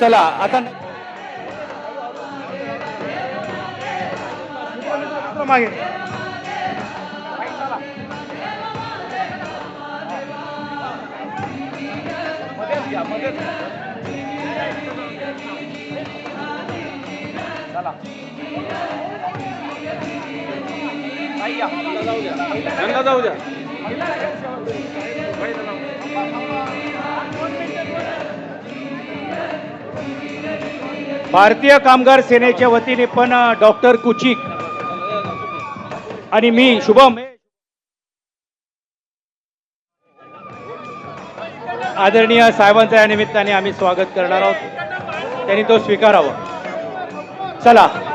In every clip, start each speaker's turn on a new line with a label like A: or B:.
A: चला आता मागे.
B: चला जाऊ द्या जाऊ द्या.
A: भारतीय कामगार सेनेच्या वतीने पण डॉक्टर कुचिक आणि मी शुभम आदरणीय साहेबांच्या या निमित्ताने आम्ही स्वागत करणार आहोत. त्यांनी तो स्वीकारावा. चला.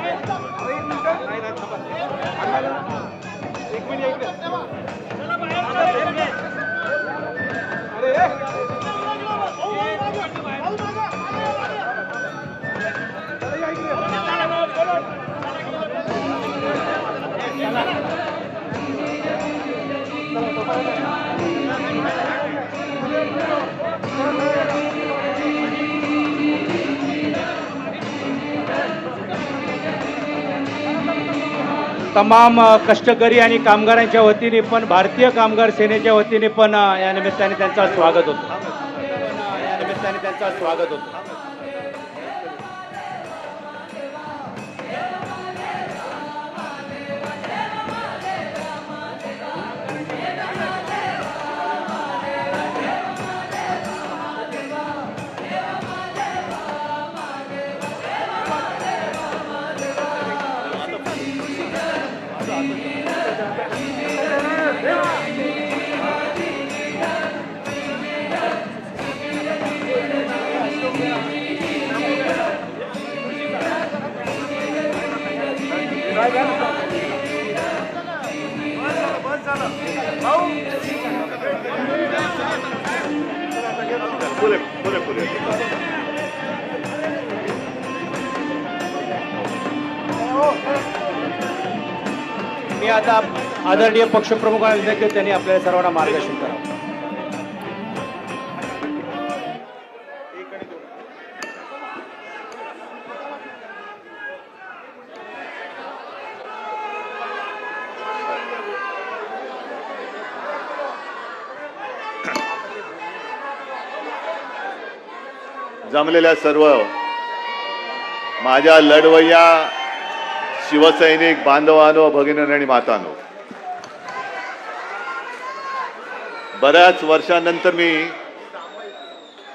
A: तमाम कष्टकरी आणि कामगारांच्या वतीने पण भारतीय कामगार सेनेच्या वतीने पण या निमित्ताने त्यांचा स्वागत होतं. या निमित्ताने त्यांचा स्वागत होतो. मी आता आदरणीय पक्षप्रमुखांना विनंती त्यांनी आपल्या सर्वांना मार्गदर्शन करा.
C: जमलेल्या सर्व माझ्या लढवय्या शिवसैनिक बांधवानो भगिनी आणि मातानो. बऱ्याच वर्षानंतर मी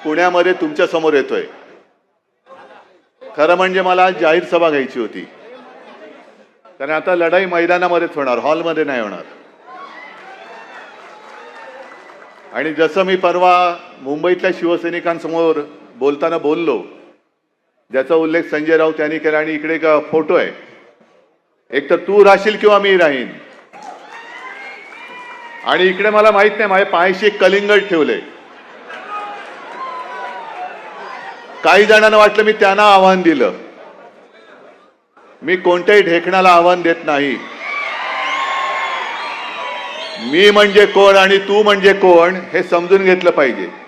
C: पुण्यामध्ये तुमच्यासमोर येतोय. खरं म्हणजे मला जाहीर सभा घ्यायची होती. कारण आता लढाई मैदानामध्येच होणार हॉलमध्ये नाही होणार. आणि जसं मी परवा मुंबईतल्या शिवसैनिकांसमोर बोलताना बोललो. ज्याचा उल्लेख संजय राऊत यांनी केला आणि इकडे फोटो आहे. एक तर तू राहशील किंवा मी राहीन. आणि इकडे मला माहीत नाही माझ्या पायाशी एक कलिंगड ठेवले. काही जणांना वाटलं मी त्यांना आव्हान दिलं. मी कोणत्याही ढेकणाला आव्हान देत नाही. मी म्हणजे कोण आणि तू म्हणजे कोण हे समजून घेतलं पाहिजे.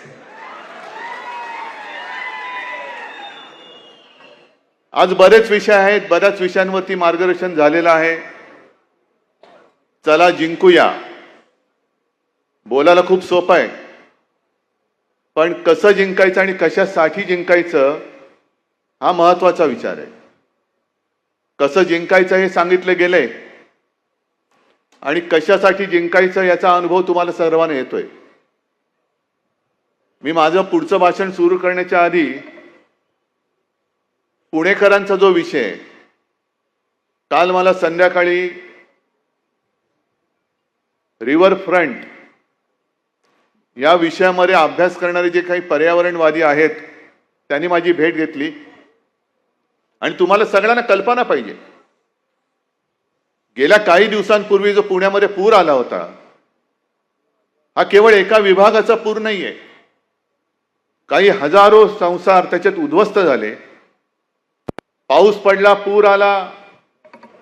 C: आज बरेच विषय आहेत बऱ्याच विषयांवरती मार्गदर्शन झालेलं आहे. चला जिंकूया. बोलायला खूप सोपं आहे. पण कसं जिंकायचं आणि कशासाठी जिंकायचं हा महत्त्वाचा विचार आहे. कसं जिंकायचं हे सांगितलं गेलंय. आणि कशासाठी जिंकायचं याचा अनुभव तुम्हाला सर्वांना येतोय. मी माझं पुढचं भाषण सुरू करण्याच्या आधी पुणेकरांचा जो विषय काल मला संध्याकाळी रिव्हर फ्रंट या विषयामध्ये अभ्यास करणारे जे काही पर्यावरणवादी आहेत त्यांनी माझी भेट घेतली. आणि तुम्हाला सगळ्यांना कल्पना पाहिजे. गेल्या काही दिवसांपूर्वी जो पुण्यामध्ये पूर आला होता हा केवळ एका विभागाचा पूर नाहीये. काही हजारो संसार त्याच्यात उद्ध्वस्त झाले. पाऊस पडला पूर आला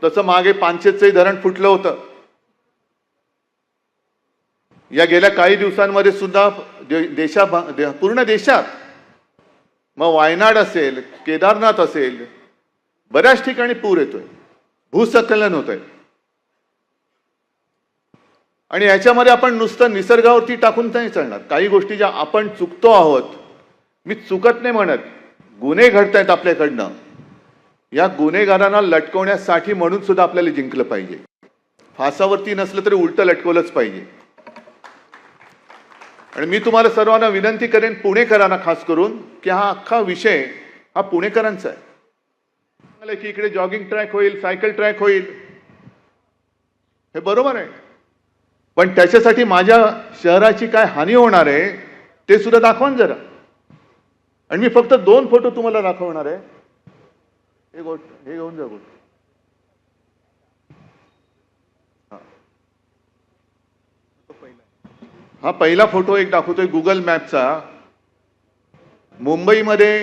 C: तसं मागे पानशेचंही धरण फुटलं होतं. या गेल्या काही दिवसांमध्ये सुद्धा दे- देशा दे- पूर्ण देशात मग वायनाड असेल केदारनाथ असेल बऱ्याच ठिकाणी पूर येतोय भूसंकलन होत आहे आणि याच्यामध्ये आपण नुसतं निसर्गावरती टाकून नाही चालणार. काही गोष्टी ज्या आपण चुकतो आहोत मी चुकत नाही म्हणत गुन्हे घडतायत आपल्याकडनं. या गुन्हेगारांना लटकवण्यासाठी म्हणून सुद्धा आपल्याला जिंकलं पाहिजे. फासावरती नसलं तरी उलटं लटकवलंच पाहिजे. आणि मी तुम्हाला सर्वांना विनंती करेन पुणेकरांना खास करून की हा अख्खा विषय हा पुणेकरांचा आहे. की इकडे जॉगिंग ट्रॅक होईल सायकल ट्रॅक होईल. हे बरोबर आहे. पण त्याच्यासाठी माझ्या शहराची काय हानी होणार आहे ते सुद्धा दाखवा जरा. आणि मी फक्त दोन फोटो तुम्हाला दाखवणार आहे. हे गोट हे घेऊन जा गोट हा. पहिला फोटो एक दाखवतोय गुगल मॅपचा मुंबईमध्ये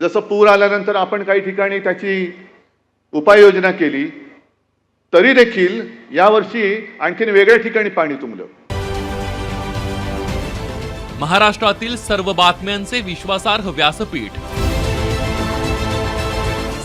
C: जसं पूर आल्यानंतर आपण काही ठिकाणी त्याची उपाययोजना केली तरी देखील यावर्षी आणखीन वेगळ्या ठिकाणी पाणी तुंबलं.
D: महाराष्ट्रातील सर्व बातम्यांचे विश्वासार्ह व्यासपीठ